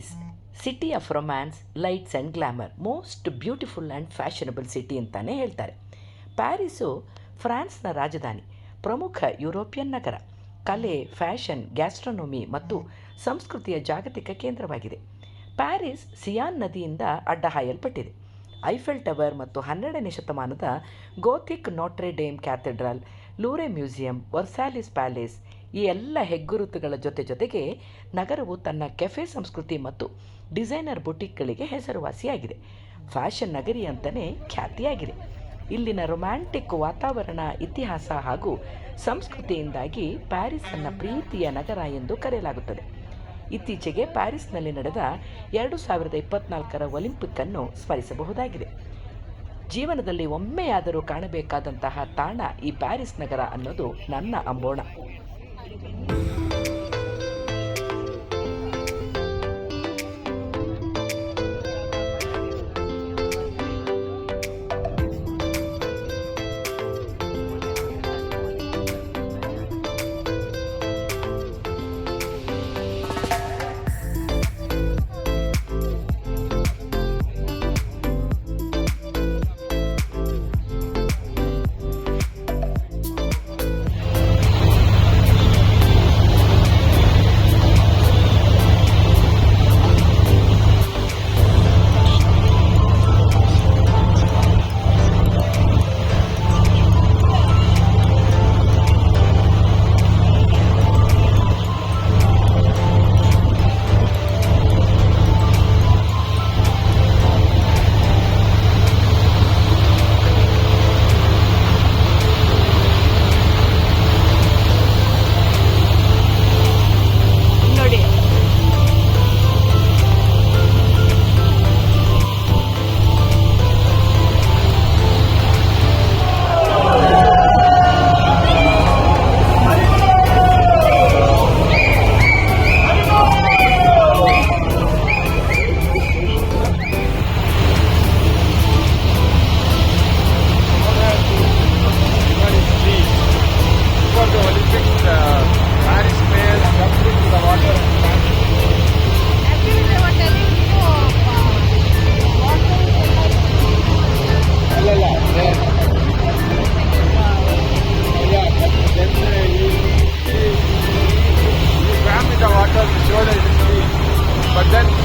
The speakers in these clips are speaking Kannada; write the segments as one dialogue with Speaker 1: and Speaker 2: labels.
Speaker 1: Paris city of romance lights and glamour most beautiful and fashionable city ಅಂತಾನೆ ಹೇಳ್ತಾರೆ. ಪ್ಯಾರಿಸು ಫ್ರಾನ್ಸ್ನ ರಾಜಧಾನಿ, ಪ್ರಮುಖ ಯುರೋಪಿಯನ್ ನಗರ. ಕಲೆ, ಫ್ಯಾಷನ್, ಗ್ಯಾಸ್ಟ್ರೋನೊಮಿ ಮತ್ತು ಸಂಸ್ಕೃತಿಯ ಜಾಗತಿಕ ಕೇಂದ್ರವಾಗಿದೆ. ಪ್ಯಾರಿಸ್ ಸಿಯಾನ್ ನದಿಯಿಂದ ಅಡ್ಡ ಹಾಯಲ್ಪಟ್ಟಿದೆ ಐಫೆಲ್ ಟವರ್ ಮತ್ತು ಹನ್ನೆರಡನೇ ಶತಮಾನದ Gothic Notre Dame cathedral, Louvre museum, Versailles palace ಈ ಎಲ್ಲ ಹೆಗ್ಗುರುತುಗಳ ಜೊತೆ ಜೊತೆಗೆ ನಗರವು ತನ್ನ ಕೆಫೆ ಸಂಸ್ಕೃತಿ ಮತ್ತು ಡಿಸೈನರ್ ಬುಟಿಕ್ಗಳಿಗೆ ಹೆಸರುವಾಸಿಯಾಗಿದೆ. ಫ್ಯಾಷನ್ ನಗರಿ ಅಂತಲೇ ಖ್ಯಾತಿಯಾಗಿದೆ. ಇಲ್ಲಿನ ರೊಮ್ಯಾಂಟಿಕ್ ವಾತಾವರಣ, ಇತಿಹಾಸ ಹಾಗೂ ಸಂಸ್ಕೃತಿಯಿಂದಾಗಿ ಪ್ಯಾರಿಸನ್ನು ಪ್ರೀತಿಯ ನಗರ ಎಂದು ಕರೆಯಲಾಗುತ್ತದೆ. ಇತ್ತೀಚೆಗೆ ಪ್ಯಾರಿಸ್ನಲ್ಲಿ ನಡೆದ ಎರಡು ಸಾವಿರದ ಇಪ್ಪತ್ನಾಲ್ಕರ ಒಲಿಂಪಿಕ್ ಅನ್ನು ಸ್ಮರಿಸಬಹುದಾಗಿದೆ. ಜೀವನದಲ್ಲಿ ಒಮ್ಮೆಯಾದರೂ ಕಾಣಬೇಕಾದಂತಹ ತಾಣ ಈ ಪ್ಯಾರಿಸ್ ನಗರ ಅನ್ನೋದು ನನ್ನ ಅಂಬೋಣ. Mediterranean. But then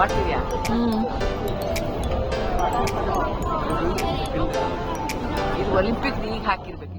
Speaker 1: ಮಾಡ್ತೀವ್ಯಾ?
Speaker 2: ಇದು ಒಲಿಂಪಿಕ್ ಈಗ ಹಾಕಿರ್ಬೇಕು.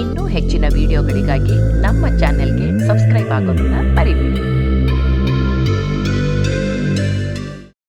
Speaker 1: ಇನ್ನೂ ಹೆಚ್ಚಿನ ವಿಡಿಯೋಗಳಿಗಾಗಿ ನಮ್ಮ ಚಾನೆಲ್ಗೆ ಸಬ್ಸ್ಕ್ರೈಬ್ ಆಗೋದನ್ನು ಮರಿಬೇಡಿ.